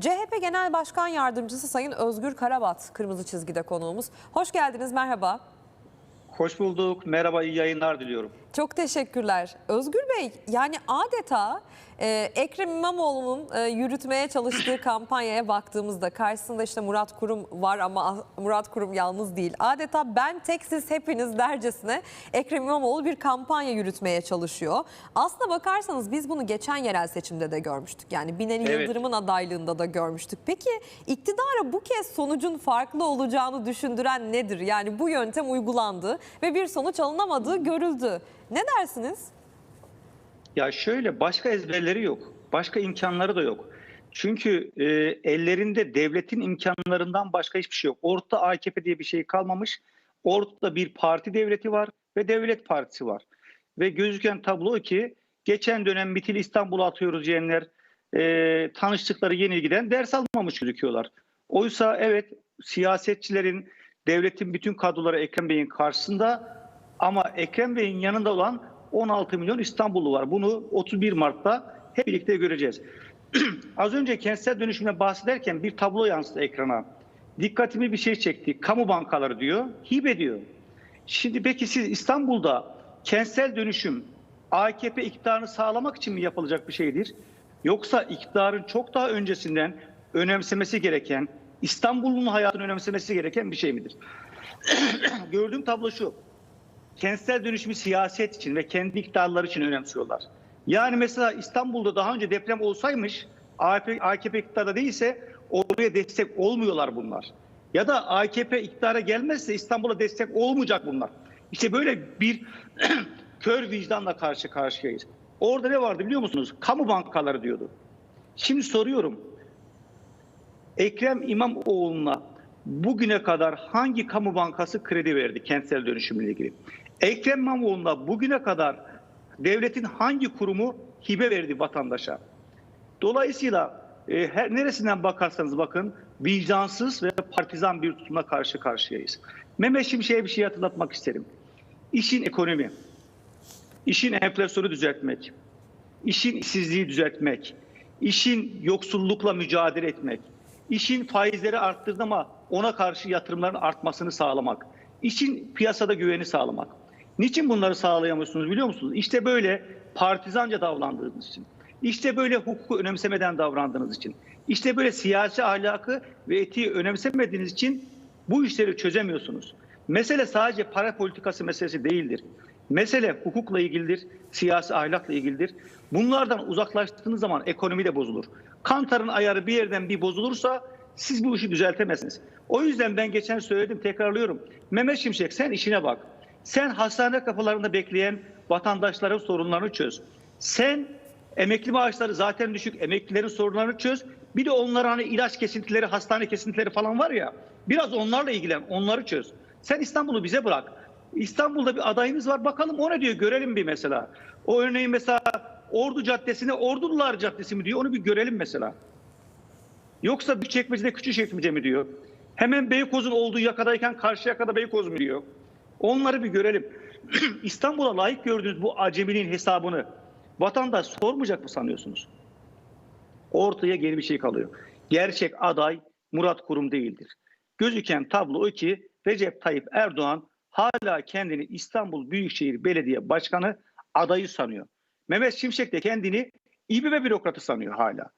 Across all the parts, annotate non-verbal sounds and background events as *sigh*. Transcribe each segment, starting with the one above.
CHP Genel Başkan Yardımcısı Sayın Özgür Karabat Kırmızı Çizgi'de konuğumuz. Hoş geldiniz, merhaba. Hoş bulduk. Merhaba, iyi yayınlar diliyorum. Çok teşekkürler. Özgür Bey, yani adeta e, Ekrem İmamoğlu'nun e, yürütmeye çalıştığı *laughs* kampanyaya baktığımızda karşısında işte Murat Kurum var ama ah- Murat Kurum yalnız değil. Adeta ben tek siz hepiniz dercesine Ekrem İmamoğlu bir kampanya yürütmeye çalışıyor. Aslına bakarsanız biz bunu geçen yerel seçimde de görmüştük. Yani Binali Evet. Yıldırım'ın adaylığında da görmüştük. Peki iktidara bu kez sonucun farklı olacağını düşündüren nedir? Yani bu yöntem uygulandı ve bir sonuç alınamadığı görüldü. Ne dersiniz? Ya şöyle başka ezberleri yok. Başka imkanları da yok. Çünkü e, ellerinde devletin imkanlarından başka hiçbir şey yok. Ortada AKP diye bir şey kalmamış. Ortada bir parti devleti var ve devlet partisi var. Ve gözüken tablo ki geçen dönem Mitil İstanbul'a atıyoruz diyenler e, tanıştıkları yenilgiden ders almamış gözüküyorlar. Oysa evet siyasetçilerin, devletin bütün kadroları Ekrem Bey'in karşısında ama Ekrem Bey'in yanında olan 16 milyon İstanbullu var. Bunu 31 Mart'ta hep birlikte göreceğiz. *clears throat* Az önce kentsel dönüşümle bahsederken bir tablo yansıdı ekrana. Dikkatimi bir şey çekti. Kamu bankaları diyor, hibe diyor. Şimdi peki siz İstanbul'da kentsel dönüşüm AKP iktidarını sağlamak için mi yapılacak bir şeydir? Yoksa iktidarın çok daha öncesinden önemsemesi gereken, İstanbul'un hayatını önemsemesi gereken bir şey midir? *clears throat* Gördüğüm tablo şu. Kentsel dönüşümü siyaset için ve kendi iktidarları için önemsiyorlar. Yani mesela İstanbul'da daha önce deprem olsaymış AKP, iktidarda değilse oraya destek olmuyorlar bunlar. Ya da AKP iktidara gelmezse İstanbul'a destek olmayacak bunlar. İşte böyle bir *clears throat* kör vicdanla karşı karşıyayız. Orada ne vardı biliyor musunuz? Kamu bankaları diyordu. Şimdi soruyorum. Ekrem İmamoğlu'na bugüne kadar hangi kamu bankası kredi verdi kentsel dönüşümle ilgili? Ekrem İmamoğlu'na bugüne kadar devletin hangi kurumu hibe verdi vatandaşa? Dolayısıyla e, her neresinden bakarsanız bakın vicdansız ve partizan bir tutumla karşı karşıyayız. Mehmet Şimşek'e bir şey hatırlatmak isterim. İşin ekonomi, işin enflasyonu düzeltmek, işin işsizliği düzeltmek, işin yoksullukla mücadele etmek, işin faizleri arttırdı ama ona karşı yatırımların artmasını sağlamak, işin piyasada güveni sağlamak. Niçin bunları sağlayamıyorsunuz biliyor musunuz? İşte böyle partizanca davrandığınız için. İşte böyle hukuku önemsemeden davrandığınız için. İşte böyle siyasi ahlakı ve etiği önemsemediğiniz için bu işleri çözemiyorsunuz. Mesele sadece para politikası meselesi değildir. Mesele hukukla ilgilidir, siyasi ahlakla ilgilidir. Bunlardan uzaklaştığınız zaman ekonomi de bozulur. Kantarın ayarı bir yerden bir bozulursa siz bu işi düzeltemezsiniz. O yüzden ben geçen söyledim, tekrarlıyorum. Mehmet Şimşek sen işine bak. Sen hastane kapılarında bekleyen vatandaşların sorunlarını çöz. Sen emekli maaşları zaten düşük, emeklilerin sorunlarını çöz. Bir de onlara hani ilaç kesintileri, hastane kesintileri falan var ya. Biraz onlarla ilgilen, onları çöz. Sen İstanbul'u bize bırak. İstanbul'da bir adayımız var. Bakalım o ne diyor görelim bir mesela. O örneğin mesela Ordu Caddesi'ne Ordulular Caddesi mi diyor onu bir görelim mesela. Yoksa Büyükçekmece'de Küçükçekmece mi diyor. Hemen Beykoz'un olduğu yakadayken karşı yakada Beykoz mu diyor. Onları bir görelim. *clears throat* İstanbul'a layık gördüğünüz bu aceminin hesabını vatandaş sormayacak mı sanıyorsunuz? Ortaya geri bir şey kalıyor. Gerçek aday Murat Kurum değildir. Gözüken tablo o ki Recep Tayyip Erdoğan hala kendini İstanbul Büyükşehir Belediye Başkanı adayı sanıyor. Mehmet Şimşek de kendini İBB bürokratı sanıyor hala.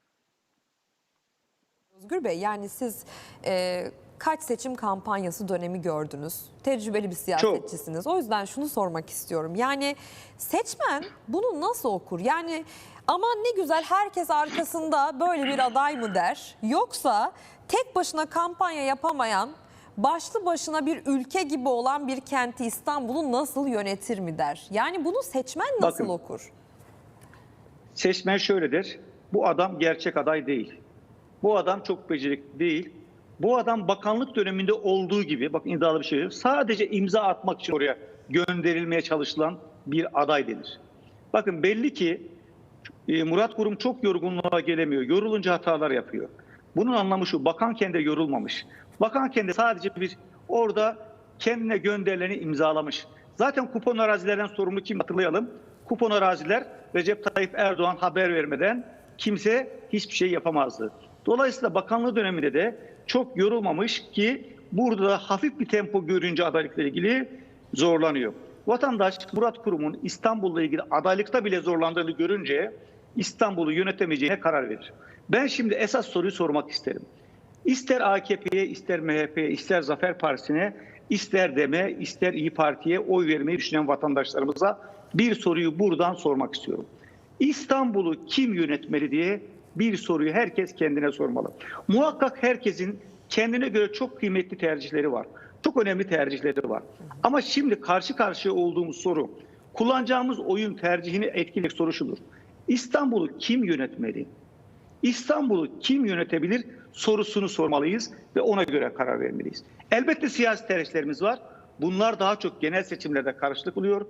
Özgür Bey yani siz e, kaç seçim kampanyası dönemi gördünüz? Tecrübeli bir siyasetçisiniz. O yüzden şunu sormak istiyorum. Yani seçmen bunu nasıl okur? Yani aman ne güzel herkes arkasında böyle bir aday mı der? Yoksa tek başına kampanya yapamayan başlı başına bir ülke gibi olan bir kenti İstanbul'u nasıl yönetir mi der? Yani bunu seçmen nasıl Bakın. okur? Seçmen şöyledir. Bu adam gerçek aday değil. Bu adam çok becerikli değil. Bu adam bakanlık döneminde olduğu gibi, bakın iddialı bir şey yok. Sadece imza atmak için oraya gönderilmeye çalışılan bir aday denir. Bakın belli ki e, Murat Kurum çok yorgunluğa gelemiyor. Yorulunca hatalar yapıyor. Bunun anlamı şu, bakanken de yorulmamış. Bakanken de sadece bir orada kendine gönderileni imzalamış. Zaten kupon arazilerden sorumlu kim hatırlayalım. Kupon araziler Recep Tayyip Erdoğan haber vermeden kimse hiçbir şey yapamazdı. Dolayısıyla bakanlığı döneminde de çok yorulmamış ki burada da hafif bir tempo görünce adaylıkla ilgili zorlanıyor. Vatandaş Murat Kurum'un İstanbul'la ilgili adaylıkta bile zorlandığını görünce İstanbul'u yönetemeyeceğine karar verir. Ben şimdi esas soruyu sormak isterim. İster AKP'ye, ister MHP'ye, ister Zafer Partisi'ne, ister DEM'e, ister İyi Parti'ye oy vermeyi düşünen vatandaşlarımıza bir soruyu buradan sormak istiyorum. İstanbul'u kim yönetmeli diye bir soruyu herkes kendine sormalı. Muhakkak herkesin kendine göre çok kıymetli tercihleri var. Çok önemli tercihleri var. Ama şimdi karşı karşıya olduğumuz soru, kullanacağımız oyun tercihini etkileyecek soru şudur. İstanbul'u kim yönetmeli? İstanbul'u kim yönetebilir sorusunu sormalıyız ve ona göre karar vermeliyiz. Elbette siyasi tercihlerimiz var. Bunlar daha çok genel seçimlerde karşılık buluyor.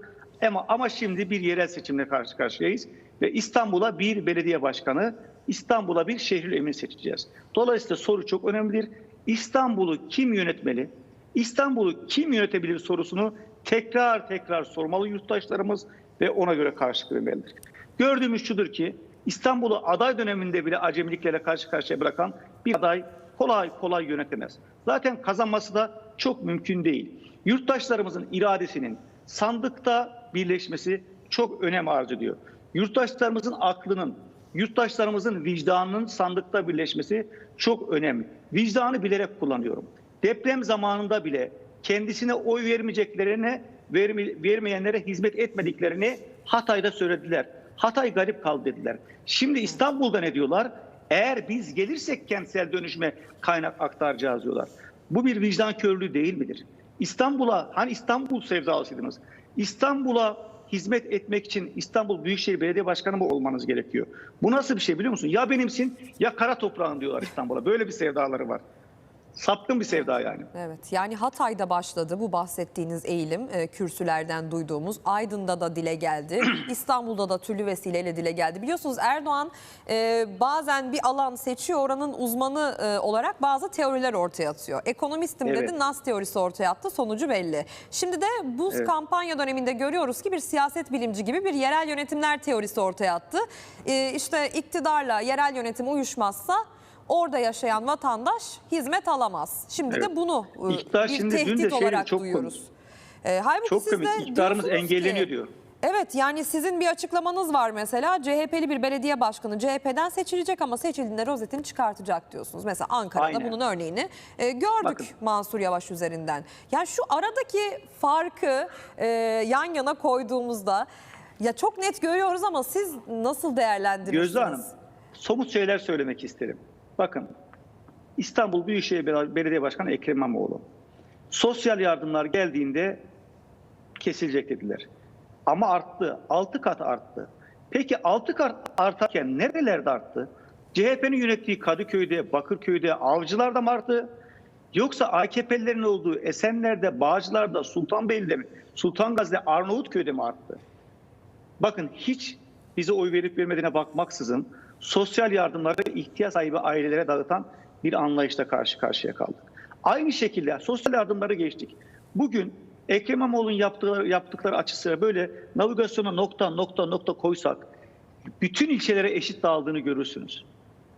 Ama, ama şimdi bir yerel seçimle karşı karşıyayız ve İstanbul'a bir belediye başkanı, İstanbul'a bir şehir emin seçeceğiz. Dolayısıyla soru çok önemlidir. İstanbul'u kim yönetmeli? İstanbul'u kim yönetebilir sorusunu tekrar tekrar sormalı yurttaşlarımız ve ona göre karşılık vermelidir. Gördüğümüz şudur ki İstanbul'u aday döneminde bile acemiliklere karşı karşıya bırakan bir aday kolay kolay yönetemez. Zaten kazanması da çok mümkün değil. Yurttaşlarımızın iradesinin sandıkta birleşmesi çok önem arz ediyor. Yurttaşlarımızın aklının, yurttaşlarımızın vicdanının sandıkta birleşmesi çok önemli. Vicdanı bilerek kullanıyorum. Deprem zamanında bile kendisine oy vermeyeceklerine, verme- vermeyenlere hizmet etmediklerini Hatay'da söylediler. Hatay garip kaldı dediler. Şimdi İstanbul'da ne diyorlar? Eğer biz gelirsek kentsel dönüşme kaynak aktaracağız diyorlar. Bu bir vicdan körlüğü değil midir? İstanbul'a hani İstanbul sevdalısıydınız. İstanbul'a hizmet etmek için İstanbul Büyükşehir Belediye Başkanı mı olmanız gerekiyor? Bu nasıl bir şey biliyor musun? Ya benimsin ya kara toprağın diyorlar İstanbul'a. Böyle bir sevdaları var. Sapkın bir sevda yani. Evet yani Hatay'da başladı bu bahsettiğiniz eğilim e, kürsülerden duyduğumuz. Aydın'da da dile geldi. *clears throat* İstanbul'da da türlü vesileyle dile geldi. Biliyorsunuz Erdoğan e, bazen bir alan seçiyor oranın uzmanı e, olarak bazı teoriler ortaya atıyor. Ekonomistim Evet. dedi Nas teorisi ortaya attı sonucu belli. Şimdi de bu Evet. kampanya döneminde görüyoruz ki bir siyaset bilimci gibi bir yerel yönetimler teorisi ortaya attı. E, işte iktidarla yerel yönetim uyuşmazsa orada yaşayan vatandaş hizmet alamaz. Şimdi Evet. de bunu e, İktidar bir şimdi dün de tehdit olarak çok duyuyoruz. E, halbuki Çok siz komik. de İktidarımız engelleniyor ki- diyor. Evet yani sizin bir açıklamanız var mesela CHP'li bir belediye başkanı CHP'den seçilecek ama seçildiğinde rozetini çıkartacak diyorsunuz. Mesela Ankara'da Aynen. bunun örneğini e, gördük Bakın. Mansur Yavaş üzerinden. Yani şu aradaki farkı e, yan yana koyduğumuzda ya çok net görüyoruz ama siz nasıl değerlendirirsiniz? Gözde Hanım, somut şeyler söylemek isterim. Bakın, İstanbul Büyükşehir Bel- Belediye Başkanı Ekrem İmamoğlu. Sosyal yardımlar geldiğinde kesilecek dediler. Ama arttı, 6 kat arttı. Peki 6 kat artarken nerelerde arttı? CHP'nin yönettiği Kadıköy'de, Bakırköy'de, Avcılar'da mı arttı? Yoksa AKP'lilerin olduğu Esenler'de, Bağcılar'da, Sultanbeyli'de mi, Sultan Gazi'de, Arnavutköy'de mi arttı? Bakın hiç bize oy verip vermediğine bakmaksızın sosyal yardımları ihtiyaç sahibi ailelere dağıtan bir anlayışla karşı karşıya kaldık. Aynı şekilde sosyal yardımları geçtik. Bugün Ekrem İmamoğlu'nun yaptıkları, yaptıkları açısıyla böyle navigasyona nokta nokta nokta koysak bütün ilçelere eşit dağıldığını görürsünüz.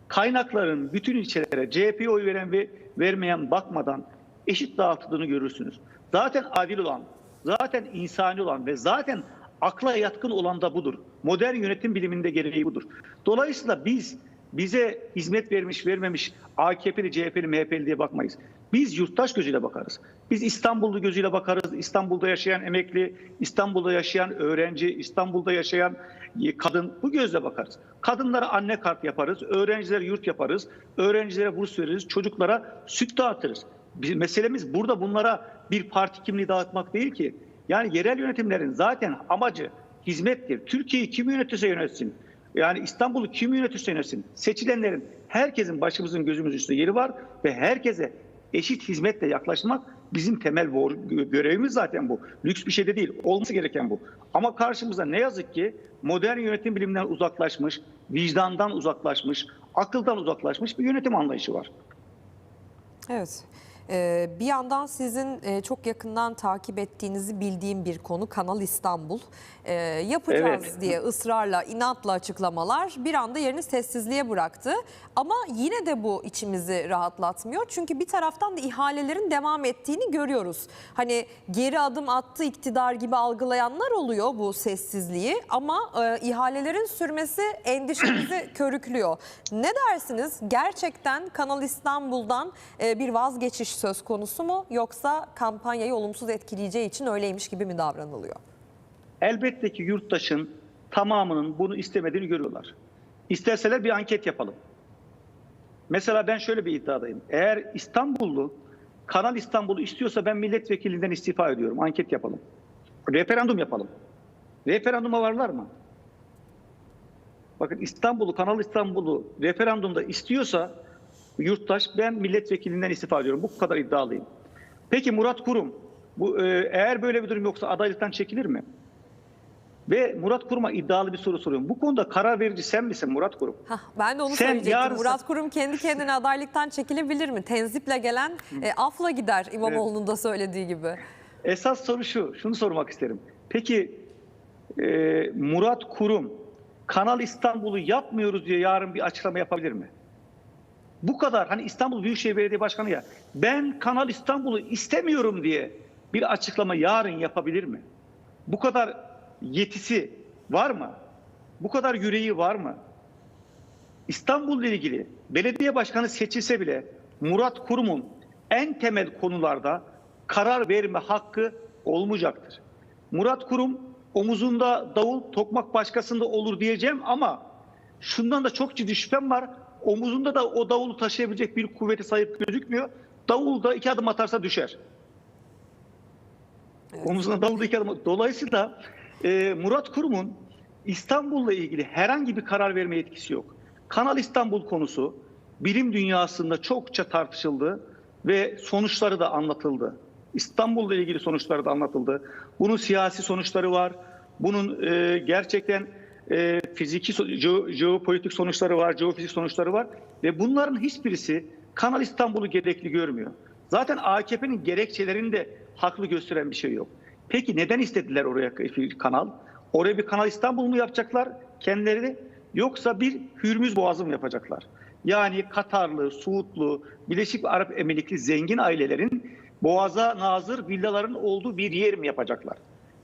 Kaynakların bütün ilçelere CHP'ye oy veren ve vermeyen bakmadan eşit dağıtıldığını görürsünüz. Zaten adil olan, zaten insani olan ve zaten akla yatkın olan da budur. Modern yönetim biliminde gereği budur. Dolayısıyla biz bize hizmet vermiş vermemiş AKP'li, CHP'li, MHP'li diye bakmayız. Biz yurttaş gözüyle bakarız. Biz İstanbullu gözüyle bakarız. İstanbul'da yaşayan emekli, İstanbul'da yaşayan öğrenci, İstanbul'da yaşayan e, kadın bu gözle bakarız. Kadınlara anne kart yaparız, öğrencilere yurt yaparız, öğrencilere burs veririz, çocuklara süt dağıtırız. Biz, meselemiz burada bunlara bir parti kimliği dağıtmak değil ki. Yani yerel yönetimlerin zaten amacı hizmettir. Türkiye'yi kim yönetirse yönetsin. Yani İstanbul'u kim yönetirse yönetsin. Seçilenlerin herkesin başımızın gözümüz üstünde yeri var ve herkese eşit hizmetle yaklaşmak bizim temel görevimiz zaten bu. Lüks bir şey de değil. Olması gereken bu. Ama karşımızda ne yazık ki modern yönetim biliminden uzaklaşmış, vicdandan uzaklaşmış, akıldan uzaklaşmış bir yönetim anlayışı var. Evet. Ee, bir yandan sizin e, çok yakından takip ettiğinizi bildiğim bir konu Kanal İstanbul. Ee, yapacağız Evet. diye ısrarla, inatla açıklamalar bir anda yerini sessizliğe bıraktı. Ama yine de bu içimizi rahatlatmıyor. Çünkü bir taraftan da ihalelerin devam ettiğini görüyoruz. Hani geri adım attı iktidar gibi algılayanlar oluyor bu sessizliği. Ama e, ihalelerin sürmesi endişemizi *clears throat* körüklüyor. Ne dersiniz? Gerçekten Kanal İstanbul'dan e, bir vazgeçiş söz konusu mu? Yoksa kampanyayı olumsuz etkileyeceği için öyleymiş gibi mi davranılıyor? Elbette ki yurttaşın tamamının bunu istemediğini görüyorlar. İsterseler bir anket yapalım. Mesela ben şöyle bir iddiadayım. Eğer İstanbullu Kanal İstanbul'u istiyorsa ben milletvekilinden istifa ediyorum. Anket yapalım. Referandum yapalım. Referanduma varlar mı? Bakın İstanbul'u, Kanal İstanbul'u referandumda istiyorsa yurttaş ben milletvekilinden istifa ediyorum. Bu kadar iddialıyım. Peki Murat Kurum bu e, eğer böyle bir durum yoksa adaylıktan çekilir mi? Ve Murat Kurum'a iddialı bir soru soruyorum. Bu konuda karar verici sen misin Murat Kurum? Hah, ben de onu Sen söyleyecektim. yarın- Murat Kurum kendi kendine adaylıktan çekilebilir mi? Tenziple gelen e, afla gider İmamoğlu'nun da söylediği gibi. Esas soru şu, şunu sormak isterim. Peki e, Murat Kurum Kanal İstanbul'u yapmıyoruz diye yarın bir açıklama yapabilir mi? Bu kadar hani İstanbul Büyükşehir Belediye Başkanı ya ben Kanal İstanbul'u istemiyorum diye bir açıklama yarın yapabilir mi? Bu kadar yetisi var mı? Bu kadar yüreği var mı? İstanbul'la ilgili belediye başkanı seçilse bile Murat Kurum'un en temel konularda karar verme hakkı olmayacaktır. Murat Kurum omuzunda davul tokmak başkasında olur diyeceğim ama şundan da çok ciddi şüphem var. Omuzunda da o davulu taşıyabilecek bir kuvveti sahip gözükmüyor. Davul da iki adım atarsa düşer. Omuzuna davul da iki adım Dolayısıyla e, Murat Kurum'un İstanbul'la ilgili herhangi bir karar verme yetkisi yok. Kanal İstanbul konusu bilim dünyasında çokça tartışıldı ve sonuçları da anlatıldı. İstanbul'la ilgili sonuçları da anlatıldı. Bunun siyasi sonuçları var. Bunun e, gerçekten e, fiziki, jeo- jeopolitik sonuçları var, jeofizik sonuçları var. Ve bunların hiçbirisi Kanal İstanbul'u gerekli görmüyor. Zaten AKP'nin gerekçelerinde haklı gösteren bir şey yok. Peki neden istediler oraya bir kanal? Oraya bir Kanal İstanbul mu yapacaklar kendileri yoksa bir Hürmüz Boğazı mı yapacaklar? Yani Katarlı, Suudlu, Birleşik Arap Emirlikli zengin ailelerin boğaza nazır villaların olduğu bir yer mi yapacaklar?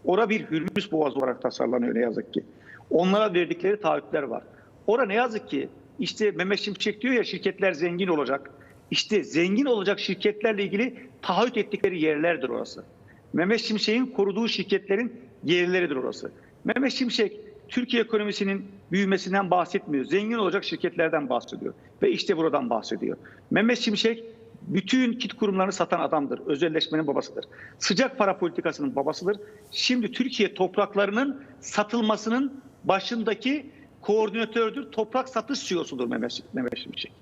Ora bir Hürmüz Boğazı olarak tasarlanıyor ne yazık ki. Onlara verdikleri taahhütler var. Ora ne yazık ki işte Mehmet Şimşek diyor ya şirketler zengin olacak. İşte zengin olacak şirketlerle ilgili taahhüt ettikleri yerlerdir orası. Mehmet Şimşek'in koruduğu şirketlerin yerleridir orası. Mehmet Şimşek Türkiye ekonomisinin büyümesinden bahsetmiyor. Zengin olacak şirketlerden bahsediyor. Ve işte buradan bahsediyor. Mehmet Şimşek bütün kit kurumlarını satan adamdır. Özelleşmenin babasıdır. Sıcak para politikasının babasıdır. Şimdi Türkiye topraklarının satılmasının başındaki koordinatördür. Toprak satış CEO'sudur Mehmet, Şimşek.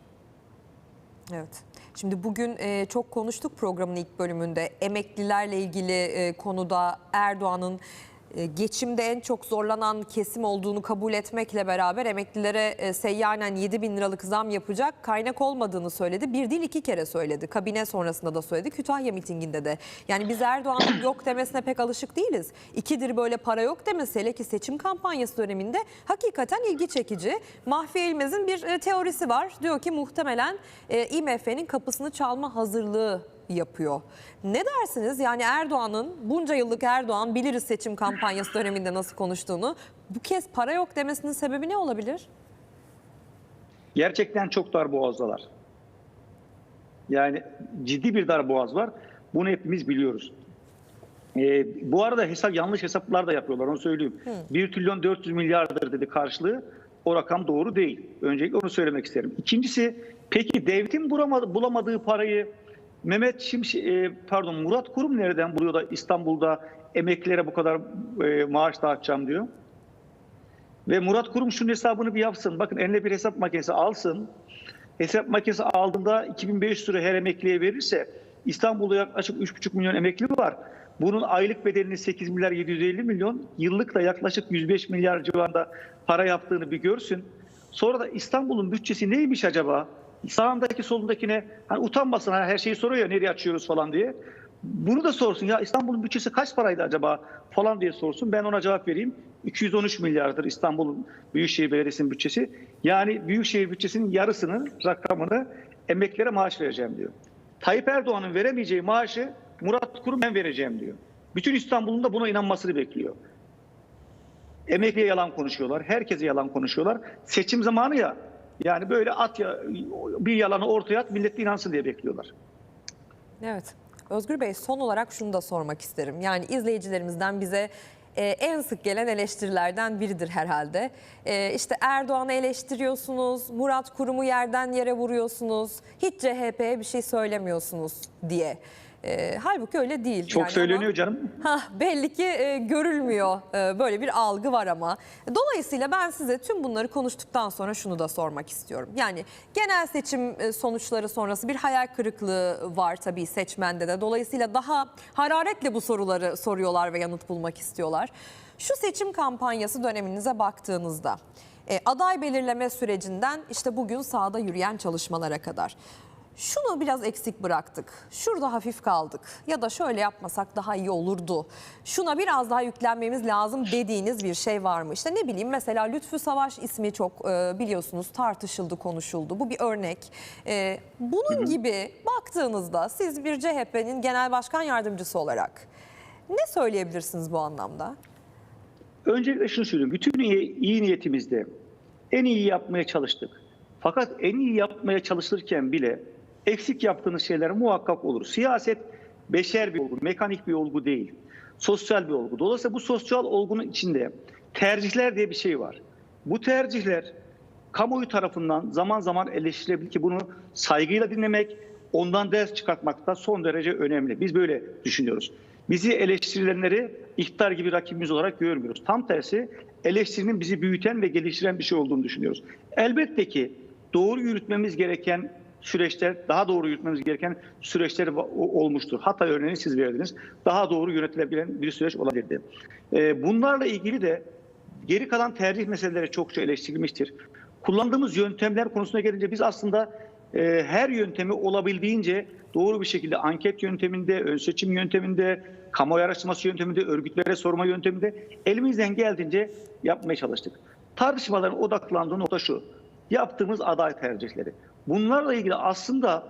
Evet. Şimdi bugün e, çok konuştuk programın ilk bölümünde. Emeklilerle ilgili e, konuda Erdoğan'ın geçimde en çok zorlanan kesim olduğunu kabul etmekle beraber emeklilere e, seyyanen 7 bin liralık zam yapacak kaynak olmadığını söyledi. Bir değil iki kere söyledi. Kabine sonrasında da söyledi. Kütahya mitinginde de. Yani biz Erdoğan'ın *clears throat* yok demesine pek alışık değiliz. İkidir böyle para yok demesi hele ki seçim kampanyası döneminde hakikaten ilgi çekici. Mahfiye İlmez'in bir e, teorisi var. Diyor ki muhtemelen e, IMF'nin kapısını çalma hazırlığı yapıyor. Ne dersiniz? Yani Erdoğan'ın bunca yıllık Erdoğan biliriz seçim kampanyası döneminde nasıl konuştuğunu. Bu kez para yok demesinin sebebi ne olabilir? Gerçekten çok dar boğazdalar. Yani ciddi bir dar boğaz var. Bunu hepimiz biliyoruz. Ee, bu arada hesap yanlış hesaplar da yapıyorlar onu söyleyeyim. 1 trilyon 400 milyardır dedi karşılığı. O rakam doğru değil. Öncelikle onu söylemek isterim. İkincisi peki devletin bulamadığı parayı Mehmet Şimşek, e, pardon Murat Kurum nereden buluyor da İstanbul'da emeklilere bu kadar e, maaş dağıtacağım diyor. Ve Murat Kurum şunun hesabını bir yapsın. Bakın eline bir hesap makinesi alsın. Hesap makinesi aldığında 2500 lira her emekliye verirse İstanbul'da yaklaşık 3,5 milyon emekli var. Bunun aylık bedelini 8 milyar 750 milyon, yıllık da yaklaşık 105 milyar civarında para yaptığını bir görsün. Sonra da İstanbul'un bütçesi neymiş acaba? Sağındaki solundakine hani utanmasın hani her şeyi soruyor ya nereye açıyoruz falan diye. Bunu da sorsun ya İstanbul'un bütçesi kaç paraydı acaba falan diye sorsun. Ben ona cevap vereyim. 213 milyardır İstanbul Büyükşehir Belediyesi'nin bütçesi. Yani Büyükşehir bütçesinin yarısının rakamını emeklilere maaş vereceğim diyor. Tayyip Erdoğan'ın veremeyeceği maaşı Murat Kurum ben vereceğim diyor. Bütün İstanbul'un da buna inanmasını bekliyor. Emekliye yalan konuşuyorlar. Herkese yalan konuşuyorlar. Seçim zamanı ya. Yani böyle at ya bir yalanı ortaya at millet inansın diye bekliyorlar. Evet. Özgür Bey son olarak şunu da sormak isterim. Yani izleyicilerimizden bize e, en sık gelen eleştirilerden biridir herhalde. E, işte Erdoğan'ı eleştiriyorsunuz, Murat Kurum'u yerden yere vuruyorsunuz, hiç CHP'ye bir şey söylemiyorsunuz diye. E, halbuki öyle değil. Çok yani söyleniyor ama- canım. Hah, belli ki e, görülmüyor e, böyle bir algı var ama. Dolayısıyla ben size tüm bunları konuştuktan sonra şunu da sormak istiyorum. Yani genel seçim e, sonuçları sonrası bir hayal kırıklığı var tabii seçmende de. Dolayısıyla daha hararetle bu soruları soruyorlar ve yanıt bulmak istiyorlar. Şu seçim kampanyası döneminize baktığınızda e, aday belirleme sürecinden işte bugün sahada yürüyen çalışmalara kadar. Şunu biraz eksik bıraktık. Şurada hafif kaldık. Ya da şöyle yapmasak daha iyi olurdu. Şuna biraz daha yüklenmemiz lazım dediğiniz bir şey var mı? İşte ne bileyim mesela Lütfü Savaş ismi çok e, biliyorsunuz tartışıldı, konuşuldu. Bu bir örnek. E, bunun gibi baktığınızda siz bir CHP'nin genel başkan yardımcısı olarak ne söyleyebilirsiniz bu anlamda? Öncelikle şunu söyleyeyim. Bütün iyi, iyi niyetimizde en iyi yapmaya çalıştık. Fakat en iyi yapmaya çalışırken bile eksik yaptığınız şeyler muhakkak olur. Siyaset beşer bir olgu, mekanik bir olgu değil. Sosyal bir olgu. Dolayısıyla bu sosyal olgunun içinde tercihler diye bir şey var. Bu tercihler kamuoyu tarafından zaman zaman eleştirilebilir ki bunu saygıyla dinlemek, ondan ders çıkartmak da son derece önemli. Biz böyle düşünüyoruz. Bizi eleştirilenleri ihtar gibi rakibimiz olarak görmüyoruz. Tam tersi eleştirinin bizi büyüten ve geliştiren bir şey olduğunu düşünüyoruz. Elbette ki doğru yürütmemiz gereken süreçler, daha doğru yürütmemiz gereken süreçler olmuştur. Hatta örneğini siz verdiniz. Daha doğru yönetilebilen bir süreç olabilirdi. Ee, bunlarla ilgili de geri kalan tercih meseleleri çokça eleştirilmiştir. Kullandığımız yöntemler konusuna gelince biz aslında e, her yöntemi olabildiğince doğru bir şekilde anket yönteminde, ön seçim yönteminde, kamuoyu araştırması yönteminde, örgütlere sorma yönteminde elimizden geldiğince yapmaya çalıştık. Tartışmaların odaklandığı nokta şu. Yaptığımız aday tercihleri. Bunlarla ilgili aslında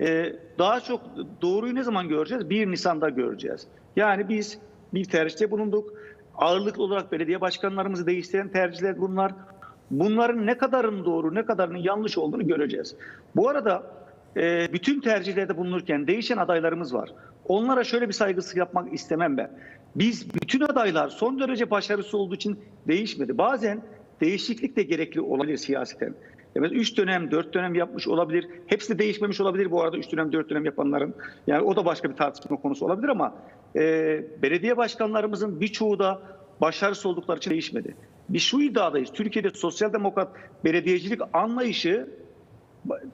e, daha çok doğruyu ne zaman göreceğiz? 1 Nisan'da göreceğiz. Yani biz bir tercihte bulunduk. Ağırlıklı olarak belediye başkanlarımızı değiştiren tercihler bunlar. Bunların ne kadarının doğru, ne kadarının yanlış olduğunu göreceğiz. Bu arada e, bütün tercihlerde bulunurken değişen adaylarımız var. Onlara şöyle bir saygısızlık yapmak istemem ben. Biz bütün adaylar son derece başarısı olduğu için değişmedi. Bazen değişiklik de gerekli olabilir siyaseten. Evet 3 dönem, 4 dönem yapmış olabilir. Hepsi de değişmemiş olabilir bu arada 3 dönem, 4 dönem yapanların. Yani o da başka bir tartışma konusu olabilir ama e, belediye başkanlarımızın birçoğu da başarısız oldukları için değişmedi. Biz şu iddiadayız. Türkiye'de sosyal demokrat belediyecilik anlayışı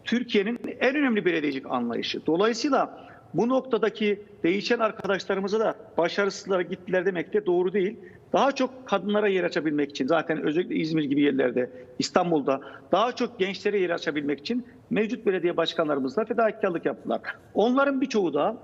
Türkiye'nin en önemli belediyecilik anlayışı. Dolayısıyla bu noktadaki değişen arkadaşlarımıza da başarısızlara gittiler demek de doğru değil. Daha çok kadınlara yer açabilmek için zaten özellikle İzmir gibi yerlerde, İstanbul'da daha çok gençlere yer açabilmek için mevcut belediye başkanlarımızla fedakarlık yaptılar. Onların birçoğu da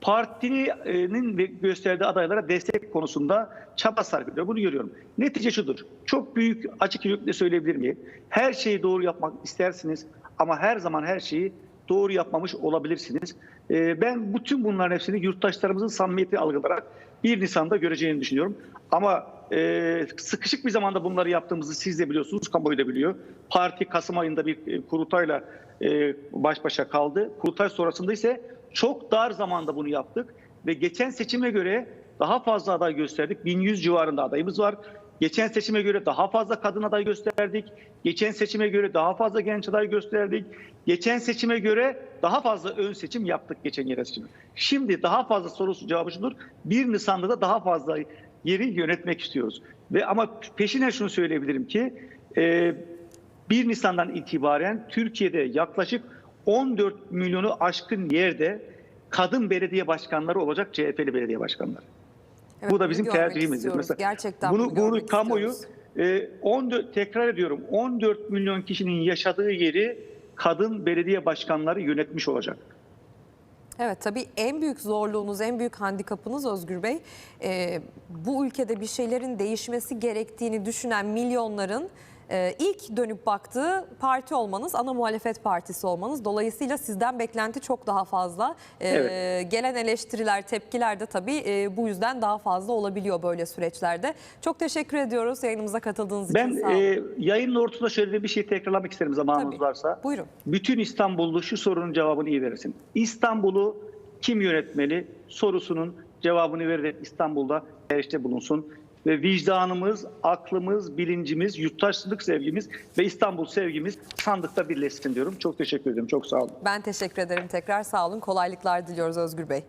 partinin gösterdiği adaylara destek konusunda çaba sarf ediyor. Bunu görüyorum. Netice şudur. Çok büyük açık yürekle söyleyebilir miyim? Her şeyi doğru yapmak istersiniz ama her zaman her şeyi doğru yapmamış olabilirsiniz. Ee, ben bütün bunların hepsini yurttaşlarımızın samimiyeti algılayarak 1 Nisan'da göreceğini düşünüyorum. Ama e, sıkışık bir zamanda bunları yaptığımızı siz de biliyorsunuz, kamuoyu da biliyor. Parti Kasım ayında bir e, kurultayla e, baş başa kaldı. Kurultay sonrasında ise çok dar zamanda bunu yaptık ve geçen seçime göre daha fazla aday gösterdik. 1100 civarında adayımız var. Geçen seçime göre daha fazla kadın aday gösterdik. Geçen seçime göre daha fazla genç aday gösterdik. Geçen seçime göre daha fazla ön seçim yaptık geçen yerel seçimi. Şimdi daha fazla sorusu cevabı şudur. 1 Nisan'da da daha fazla yeri yönetmek istiyoruz. Ve ama peşine şunu söyleyebilirim ki e, 1 Nisan'dan itibaren Türkiye'de yaklaşık 14 milyonu aşkın yerde kadın belediye başkanları olacak CHP'li belediye başkanları. Evet, Bu da bizim tercihimizdir. Mesela Gerçekten bunu, bunu, bunu kamuoyu e, 14 tekrar ediyorum 14 milyon kişinin yaşadığı yeri kadın belediye başkanları yönetmiş olacak. Evet tabii en büyük zorluğunuz, en büyük handikapınız Özgür Bey, e, bu ülkede bir şeylerin değişmesi gerektiğini düşünen milyonların e, ilk dönüp baktığı parti olmanız, ana muhalefet partisi olmanız. Dolayısıyla sizden beklenti çok daha fazla. E, Evet. Gelen eleştiriler, tepkiler de tabii e, bu yüzden daha fazla olabiliyor böyle süreçlerde. Çok teşekkür ediyoruz yayınımıza katıldığınız Ben için. Olun. e, yayının ortasında şöyle bir şey tekrarlamak isterim zamanımız Tabii. varsa. Buyurun. Bütün İstanbullu şu sorunun cevabını iyi verirsin. İstanbul'u kim yönetmeli sorusunun cevabını vererek İstanbul'da işte bulunsun. Ve vicdanımız, aklımız, bilincimiz, yurttaşlık sevgimiz ve İstanbul sevgimiz sandıkta birleşsin diyorum. Çok teşekkür ederim. Çok sağ olun. Ben teşekkür ederim tekrar. Sağ olun. Kolaylıklar diliyoruz Özgür Bey.